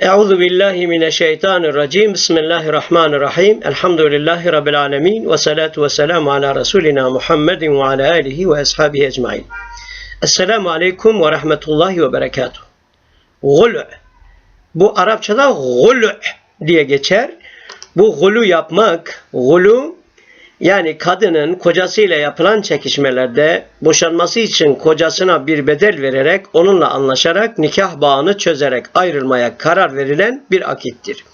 Euzu billahi mineşşeytanirracim. Bismillahirrahmanirrahim. Elhamdülillahi rabbil alamin ve salatu vesselamü ala rasulina Muhammedin ve ala alihi ve ashabihi ecmaîn. Esselamu aleyküm ve rahmetullahi ve berekatuh. Gulu. Bu Arapçada gulu diye geçer. Bu gulu yapmak, gulu yani kadının kocasıyla yapılan çekişmelerde boşanması için kocasına bir bedel vererek onunla anlaşarak nikah bağını çözerek ayrılmaya karar verilen bir akittir.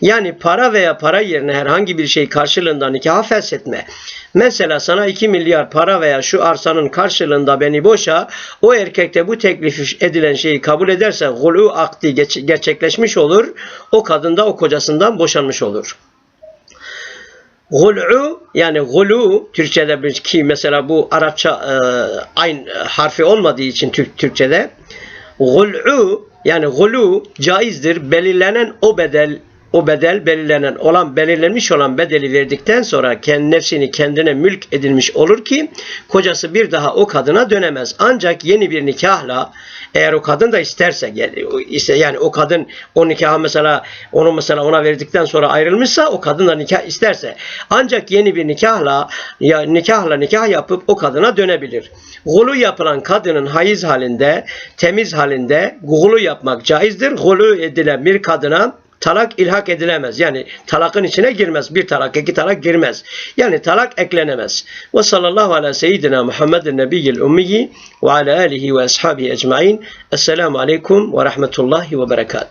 Yani para veya para yerine herhangi bir şey karşılığında nikaha feshetme. Mesela sana 2 milyar para veya şu arsanın karşılığında beni boşa, o erkek de bu teklif edilen şeyi kabul ederse gulu akdi gerçekleşmiş olur, o kadın da o kocasından boşanmış olur. Gul'u yani gulu Türkçe'de bir ki mesela bu Arapça e, aynı harfi olmadığı için Türk Türkçe'de gul'u yani gulu caizdir. Belirlenen o bedel o bedel belirlenen olan belirlenmiş olan bedeli verdikten sonra kendi nefsini kendine mülk edilmiş olur ki kocası bir daha o kadına dönemez. Ancak yeni bir nikahla eğer o kadın da isterse ise yani o kadın o nikahı mesela onu mesela ona verdikten sonra ayrılmışsa o kadın da nikah isterse ancak yeni bir nikahla ya nikahla nikah yapıp o kadına dönebilir. Gulu yapılan kadının hayız halinde, temiz halinde gulu yapmak caizdir. Gulu edilen bir kadına talak ilhak edilemez. Yani talakın içine girmez. Bir talak, iki talak girmez. Yani talak eklenemez. Ve sallallahu ala seyyidina Muhammedin nebiyyil ummiyi ve ala alihi ve ashabihi ecmain. Esselamu aleyküm ve rahmetullahi ve berekatuhu.